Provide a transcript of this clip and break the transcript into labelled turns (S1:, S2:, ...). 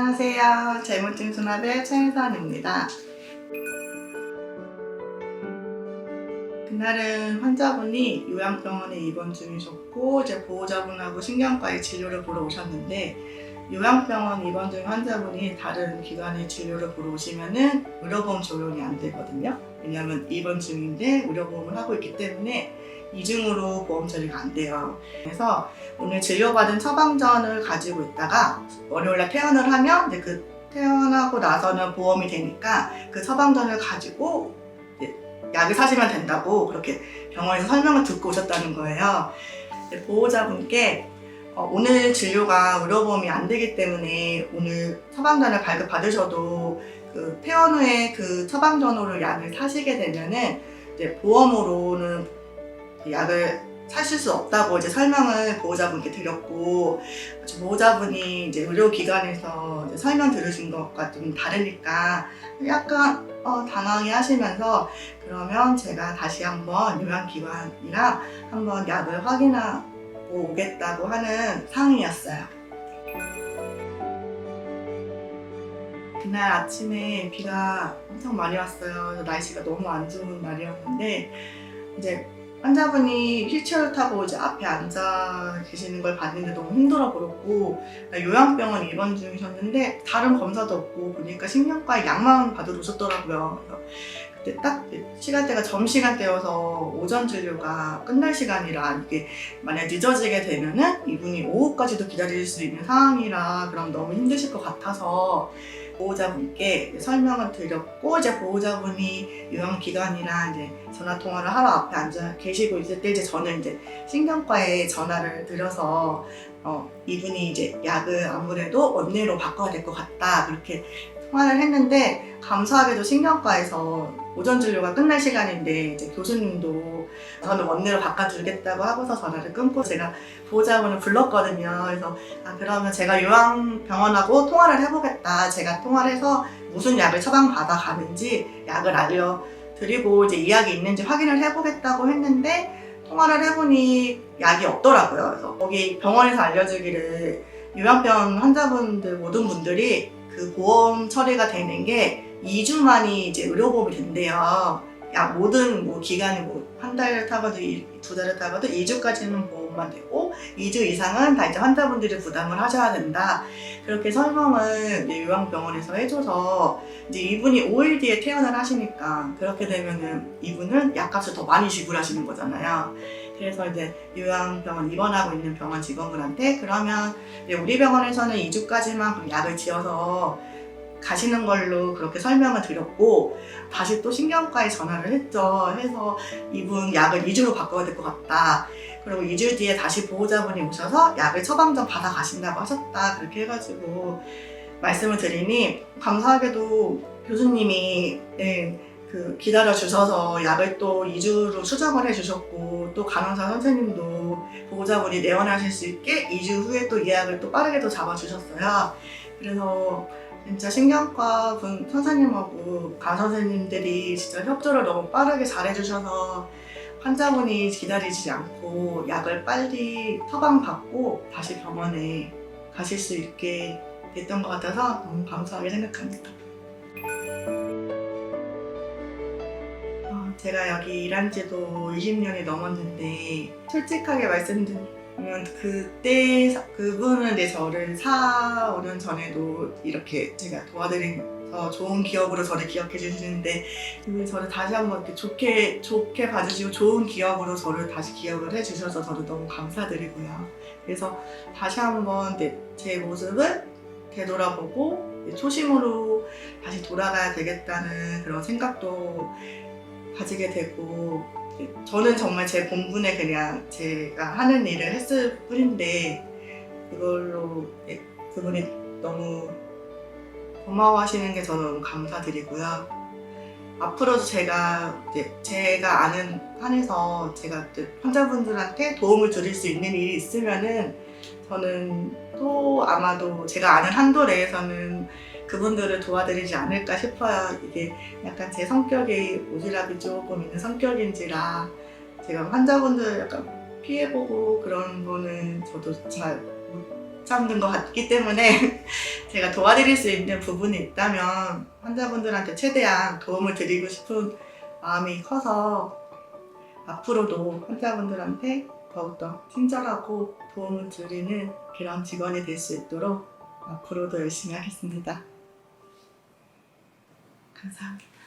S1: 안녕하세요. 재무팀 수납의 최혜선입니다. 그날은 환자분이 요양병원에 입원 중이셨고 이제 보호자분하고 신경과에 진료를 보러 오셨는데 요양병원 입원 중 환자분이 다른 기관에 진료를 보러 오시면은 의료보험 적용이 안 되거든요. 왜냐하면 입원 중인데 의료보험을 하고 있기 때문에 이중으로 보험 처리가 안 돼요. 그래서 오늘 진료받은 처방전을 가지고 있다가 월요일날 퇴원을 하면 이제 그 퇴원하고 나서는 보험이 되니까 그 처방전을 가지고 약을 사시면 된다고 그렇게 병원에서 설명을 듣고 오셨다는 거예요. 보호자분께 어, 오늘 진료가 의료보험이 안 되기 때문에 오늘 처방전을 발급받으셔도 그 퇴원 후에 그 처방전으로 약을 사시게 되면은 이제 보험으로는 그 약을 사실 수 없다고 이제 설명을 보호자분께 드렸고 보호자분이 이제 의료기관에서 이제 설명 들으신 것과 좀 다르니까 약간 어, 당황해 하시면서 그러면 제가 다시 한번 요양기관이랑 한번 약을 확인하고 오겠다고 하는 상의였어요. 그날 아침에 비가 엄청 많이 왔어요. 날씨가 너무 안 좋은 날이었는데 이제 환자분이 휠체어를 타고 이제 앞에 앉아 계시는 걸 봤는데 너무 힘들어 보였고 요양병원 입원 중이셨는데 다른 검사도 없고 보니까 신경과에 약만 받으러 오셨더라고요. 그때 딱 시간대가 점심시간대여서 오전 진료가 끝날 시간이라 이게 만약 늦어지게 되면은 이분이 오후까지도 기다릴 수 있는 상황이라 그럼 너무 힘드실 것 같아서 보호자분께 설명을 드렸고 이제 보호자분이 요양 기관이랑 이제 전화 통화를 하러 앞에 앉아 계시고 있을 때 이제 저는 이제 신경과에 전화를 드려서 어, 이분이 이제 약을 아무래도 원내로 바꿔야 될 것 같다 그렇게 통화를 했는데 감사하게도 신경과에서 오전 진료가 끝날 시간인데 이제 교수님도 저는 원내로 바꿔주겠다고 하고서 전화를 끊고 제가 보호자분을 불렀거든요. 그래서 아 그러면 제가 요양병원하고 통화를 해보겠다. 제가 통화를 해서 무슨 약을 처방받아 가는지 약을 알려드리고 이제 이 약이 있는지 확인을 해보겠다고 했는데 통화를 해보니 약이 없더라고요. 그래서 거기 병원에서 알려주기를 요양병원 환자분들 모든 분들이 그 보험 처리가 되는 게 2주 만이 이제 의료보험이 된대요. 야 모든 뭐 기간이 뭐한달 타고도 이- 두 달을 타고도 2주까지는 보험만 되고 2주 이상은 다 이제 환자분들이 부담을 하셔야 된다. 그렇게 설명을 요양병원에서 해줘서 이제 이분이 5일 뒤에 퇴원을 하시니까 그렇게 되면은 이분은 약값을 더 많이 지불하시는 거잖아요. 그래서 이제 요양병원 입원하고 있는 병원 직원분한테 그러면 우리 병원에서는 2주까지만 약을 지어서 가시는 걸로 그렇게 설명을 드렸고 다시 또 신경과에 전화를 했죠. 해서 이분 약을 2주로 바꿔야 될 것 같다. 그리고 2주 뒤에 다시 보호자분이 오셔서 약을 처방전 받아 가신다고 하셨다. 그렇게 해가지고 말씀을 드리니 감사하게도 교수님이 예, 그 기다려 주셔서 약을 또 2주로 수정을 해 주셨고 또 간호사 선생님도 보호자분이 내원하실 수 있게 2주 후에 또 예약을 또 빠르게 또 잡아 주셨어요. 그래서 진짜 신경과 분 선생님하고 간 선생님들이 진짜 협조를 너무 빠르게 잘해주셔서 환자분이 기다리지 않고 약을 빨리 처방받고 다시 병원에 가실 수 있게 됐던 것 같아서 너무 감사하게 생각합니다. 어, 제가 여기 일한 지도 20년이 넘었는데 솔직하게 말씀드리면 그때 사- 그분은 내 저를 4, 5년 전에도 이렇게 제가 도와드려서 좋은 기억으로 저를 기억해 주시는데 그 저를 다시 한번 이렇게 좋게 좋게 봐주시고 좋은 기억으로 저를 다시 기억을 해 주셔서 저도 너무 감사드리고요. 그래서 다시 한번 내- 제 모습을 되돌아보고 초심으로 다시 돌아가야 되겠다는 그런 생각도 가지게 되고 저는 정말 제 본분에 그냥 제가 하는 일을 했을 뿐인데 그걸로 예, 그분이 너무 고마워하시는 게 저는 너무 감사드리고요. 앞으로도 제가 제가 아는 한에서 제가 환자분들한테 도움을 드릴 수 있는 일이 있으면은 저는 또 아마도 제가 아는 한도 내에서는 그분들을 도와드리지 않을까 싶어요. 이게 약간 제 성격이 오지랖이 조금 있는 성격인지라 제가 환자분들 약간 피해보고 그런 거는 저도 잘 참는 것 같기 때문에 제가 도와드릴 수 있는 부분이 있다면 환자분들한테 최대한 도움을 드리고 싶은 마음이 커서 앞으로도 환자분들한테 더욱더 친절하고 도움을 드리는 그런 직원이 될 수 있도록 앞으로도 열심히 하겠습니다. 감사합니다.